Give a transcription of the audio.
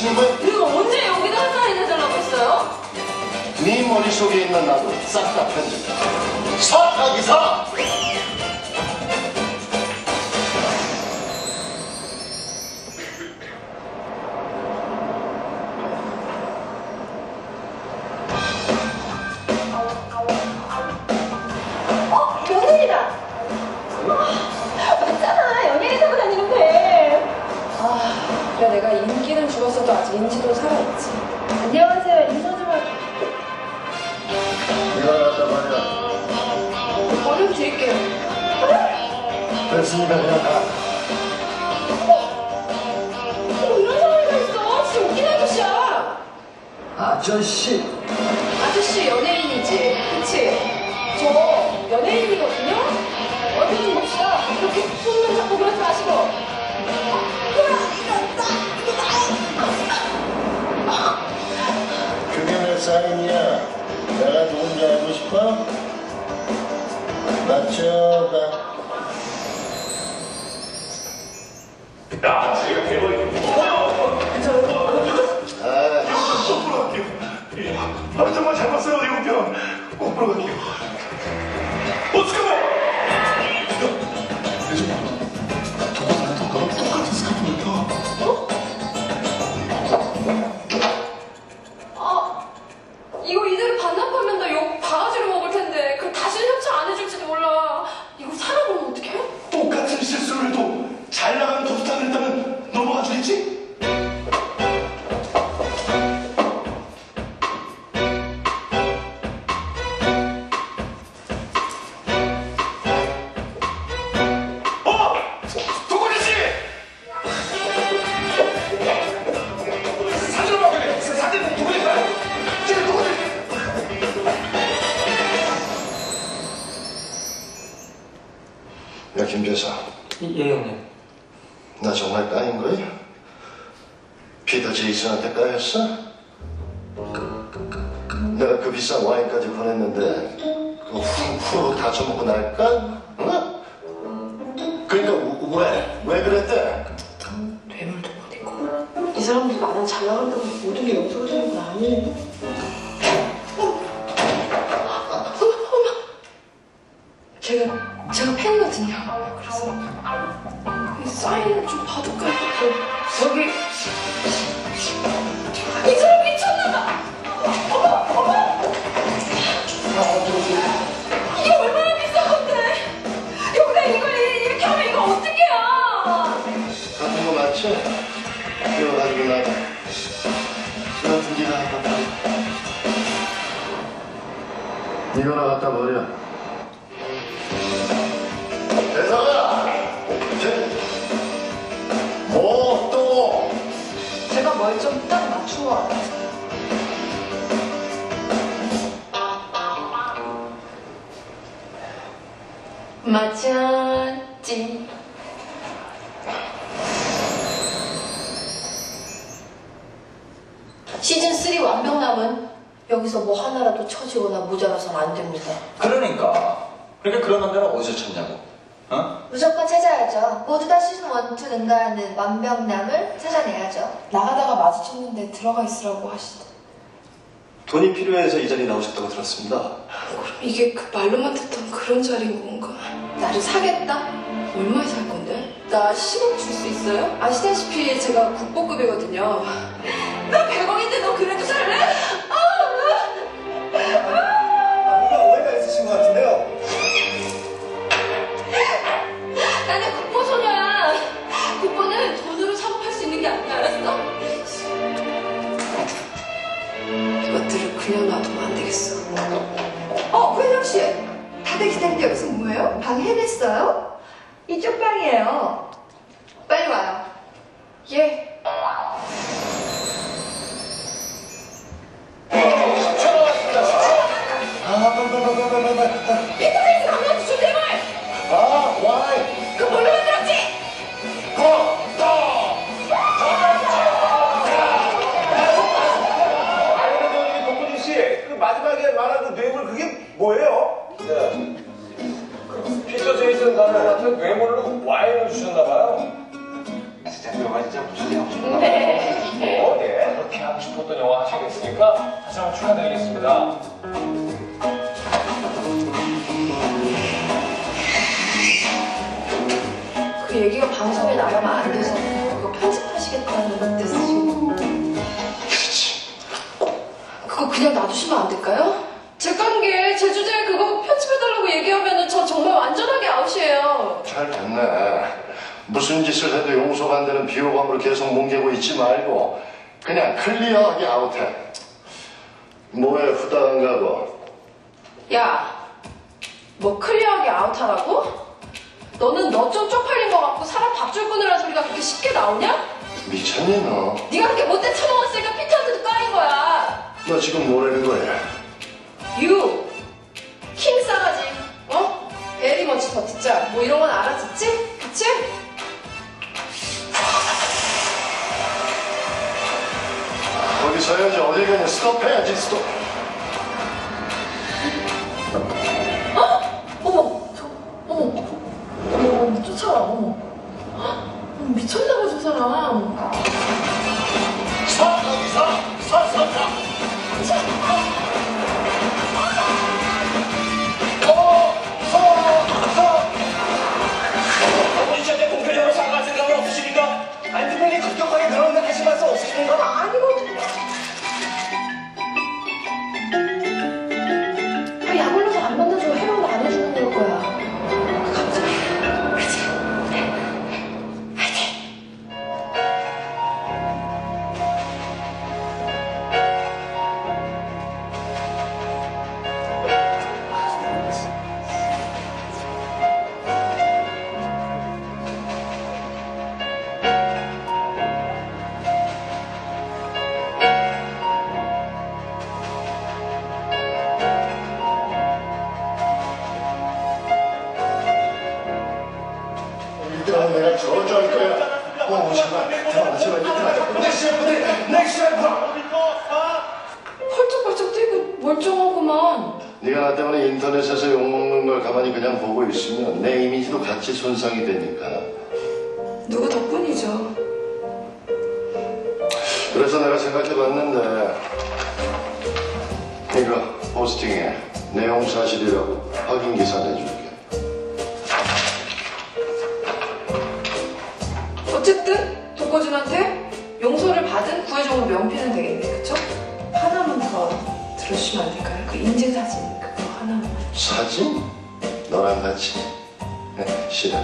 머리로 내 주먹 치는 거야? 내가 언제 여기다 한 사인 해달라고 했어요? 네 머릿속에 있는 나도 싹 다 편집해. 사 하기 사! 아직 인지도 살아있지. 안녕하세요. 인사 좀 할게요. 일어났단 말이야. 얼른 드릴게요. 됐으니까 그냥 가. 어, 이런 사람이가 있어. 진짜 웃긴 아저씨야. 아저씨. 아저씨 연예인이지. 그치? 저 연예인이 아, 정말 잘 봤어요, 이거 편. 꼭 보러 갈게요. 어, 잠깐 예, 형님. 나 정말 까인 거야? 피터 제이슨한테 까였어? 내가 그 비싼 와인까지 보냈는데 그거 후, 후루룩 다 처먹고 날까? 응? 그러니까 우- 왜? 왜 그랬대? 뇌물도 못 있고. 이 사람들 나랑 잘 나간다고 모든 게 용서가 되는 건 아니에요. 사인을 좀 받을까요? 저, 여기. 이 사람 미쳤나봐! 어머, 어머! 이게 얼마나 비싼 건데! 여기다 이걸 이렇게 하면 이거 어떡해요! 같은 거 맞지? 이거 가지고 나가 같은 기가 하나 이거나 갖다 버려 좀딱 맞춘 것 같아서. 맞췄지. 시즌 3 완벽남은 여기서 뭐 하나라도 처지거나 모자라선 안 됩니다. 그러니까. 그러니까 그런 남자를 어디서 찾냐고. 어? 무조건 찾아야죠. 모두 다 시즌 1, 2 능가하는 완벽남을 찾아내야죠. 나가다가 마주쳤는데 들어가 있으라고 하시더. 돈이 필요해서 이 자리에 나오셨다고 들었습니다. 그럼 이게 그 말로만 듣던 그런 자리인 건가? 나를 사겠다? 얼마에 살 건데? 나 10억 줄 수 있어요? 아시다시피 제가 국보급이거든요. 기다리는데 여기서 뭐예요? 방 해냈어요? 이쪽 방이에요. 빨리 와요. 예. 아, 빨리, 빨리, 빨리, 빨리, 빨리, 빨리. 피터 제이슨 강력주 줄 대물! 아, 와이! 그 뭘로 만들었지? 아니, 저기 동근이 씨, 그 마지막에 말한 그 뇌물 그게 뭐예요? 피터 제이슨 가면한테 뇌물로 와인을 주셨나봐요. 진짜 그 영화 진짜 무슨 영화? 네. 어, 예. 그렇게 하고 싶었던 영화 하시겠으니까 다시 한번 축하드리겠습니다. 그 얘기가 방송에 나가면 안 돼서 그거 편집하시겠다는 뜻이시고. 그거 그냥 놔두시면 안 될까요? 제 관계 제 주제에 그거 얘기하면 저 정말 완전하게 아웃이에요. 잘 됐네. 무슨 짓을 해도 용서가 안 되는 비호감으로 계속 뭉개고 있지 말고 그냥 클리어하게 아웃해. 뭐에 후다한가 고 야, 뭐 클리어하게 아웃하라고? 너는 너 좀 쪽팔린 것 같고 사람 밥줄 끊으라는 소리가 그렇게 쉽게 나오냐? 미쳤니 너? 네가 그렇게 못돼 처먹었으니까 피트한테도 까인 거야. 너 지금 뭐라는 거야? 유, 듣자. 뭐 이런 건 알아듣지? 그치? 거기 서야지 어디 가냐 스톱해야지 스톱. 네가 나 때문에 인터넷에서 욕먹는 걸 가만히 그냥 보고 있으면 내 이미지도 같이 손상이 되니까. 누구 덕분이죠. 그래서 내가 생각해봤는데 이거 포스팅에 내용 사실이라고 확인 기사 내줄게. 어쨌든 독거준한테 용서를 받은 구혜정으로 명피는 되겠네, 그쵸? 하나만 더 주시면 안 될까요? 그 인증사진 그거 하나만. 사진? 너랑 같이? 싫어.